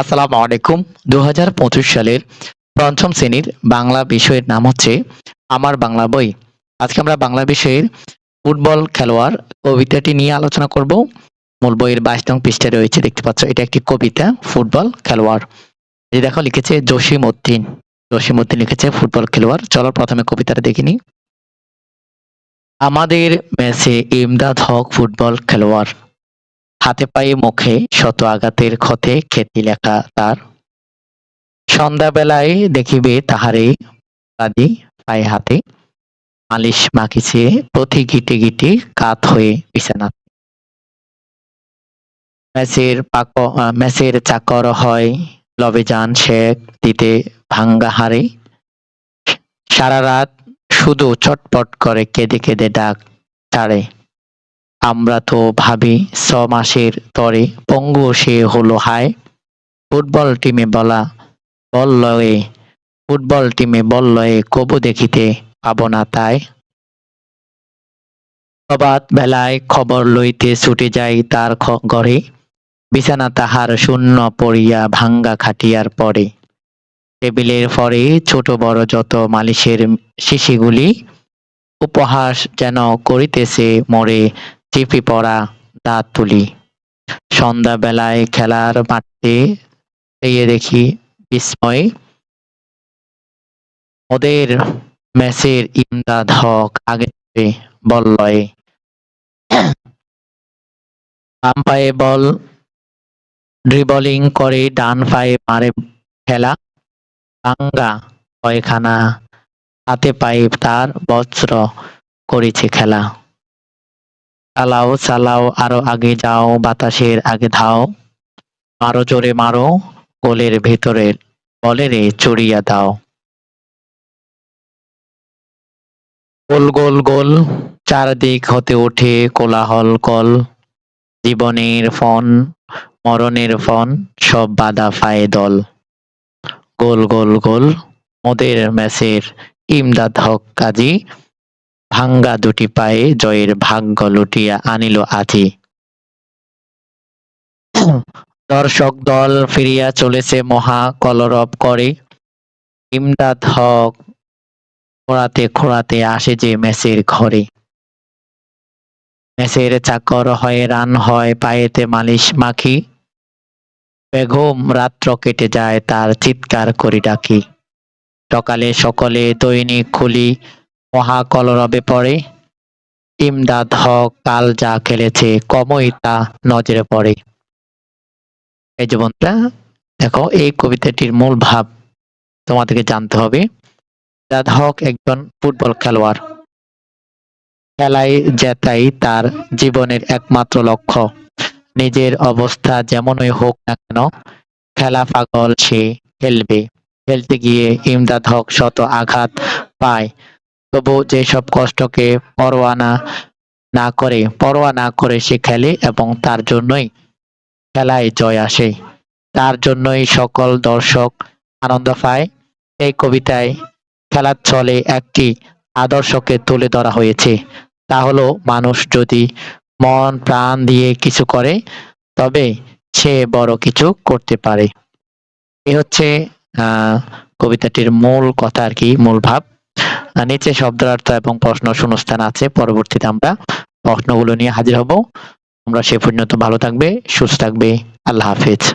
আসসালামু আলাইকুম। দু হাজার পঁচিশ সালের পঞ্চম শ্রেণির বাংলা বিষয়ের নাম হচ্ছে আমার বাংলা বই। আজকে আমরা বাংলা বিষয়ের ফুটবল খেলোয়াড় কবিতাটি নিয়ে আলোচনা করব। মূল বইয়ের বাইশ নং পৃষ্ঠায় রয়েছে, দেখতে পাচ্ছ, এটা একটি কবিতা, ফুটবল খেলোয়াড়। এই দেখো, লিখেছে জসিম উদ্দিন। জসিম উদ্দিন লিখেছে ফুটবল খেলোয়াড়। চলো প্রথমে কবিতাটা দেখিনি আমাদের ম্যাচে ইমদাদ হক ফুটবল খেলোয়াড়। হাতে পায়ে মুখে শত আঘাতের ক্ষতে খ্যাতি লেখা তার। সন্ধ্যাবেলায় দেখিবে তাহারে কাঁদি পায়ে হাতে। মালিশ মাখিছে প্রতি গিটে গিটে কাত হয়ে বিছানা ম্যাচের পাক ম্যাচের চাকর হয় লবে যান শেখ দিতে ভাঙ্গা হারে সারা রাত শুধু চটপট করে কেঁদে কেঁদে ডাক ছাড়ে আমরা তো ভাবি ছ মাসের তরে পঙ্গু সে হলো হায়। ফুটবল টিমে বলা বল লয়ে, ফুটবল টিমে বল লয়ে কবু দেখিতে পাব না তাই। প্রভাত বেলায় খবর লইতে ছুটে যাই তার ঘরে। বিছানা তাহার শূন্য পড়িয়া ভাঙ্গা খাটিয়ার পরে। টেবিলের পরে ছোট বড় যত মালিশের শিশিগুলি, উপহাস যেন করিতেছে মোরে চিপি পড়া, দাঁত তুলি। সন্ধ্যা বেলায় খেলার মাঠে গিয়ে দেখি বিস্ময়। ওদের ম্যাচের ইমদাদ হক আগে থেকে বল লয়ে বাম পায়ে বল ড্রিবলিং করে ডান পায়ে মারে খেলা। ভাঙ্গা কয়খানা হাতে পায়ে তার বজ্র করেছে খেলা। চালাও চালাও, আরও আগে যাও, বাতাসের আগে ধাও। মারো, জোরে মারো গোলের ভেতরে বলেরে চড়িয়া দাও। গোল গোল গোল, চারদিক হতে ওঠে কোলাহল, কল। জীবনের ফন, মরণের ফন, সব বাধা পায়ে দল। গোল গোল গোল ওদের ম্যাচের ইমদাদ হক কাজী। ভাঙ্গা দুটি পায়ে জয়ের ভাগ্য লুটিয়া আনিল দর্শক দল ফিরিয়া চলেছে মহা কলরব করে। ইমদাদ হক খোঁড়াতে খোঁড়াতে আসে যে ম্যাচের ঘরে। মেসের চাকর হয়ে রান হয় পায়েতে মালিশ মাখি। বেঘুম রাত্র কেটে যায় তার চিৎকার করি ডাকি সকালে সকলে দৈনিক খুলি মহা কলরবে পড়ে। ইমদাদ হক কাল যা খেলেছে, কমই তা নজরে পড়ে। এই যে বন্ধুরা, দেখো, এই কবিতাটির মূল ভাব তোমাদেরকে জানতে হবে। ইমদাদ হক একজন ফুটবল খেলোয়াড়। খেলায় জেতাই তার জীবনের একমাত্র লক্ষ্য। নিজের অবস্থা যেমনই হোক না কেন, খেলা পাগল সে খেলবে। খেলতে গিয়ে ইমদাদ হক শত আঘাত পায়। তবু যেসব কষ্টকে পরোয়া না করে, পরোয়া না করে সে খেলে এবং তার জন্যই খেলায় জয় আসে। তার জন্যই সকল দর্শক আনন্দ পায়। এই কবিতায় খেলার ছলে একটি আদর্শকে তুলে ধরা হয়েছে। তা হলো, মানুষ যদি মন, প্রাণ দিয়ে কিছু করে, তবে সে বড় কিছু করতে পারে। এ হচ্ছে কবিতাটির মূল কথা আর কি, মূল ভাব। নিচে শব্দার্থ এবং প্রশ্ন শূন্যস্থান আছে। পরবর্তীতে আমরা প্রশ্নগুলো নিয়ে হাজির হব। আমরা সে পর্যন্ত ভালো থাকবে, সুস্থ থাকবে। আল্লাহ হাফেজ।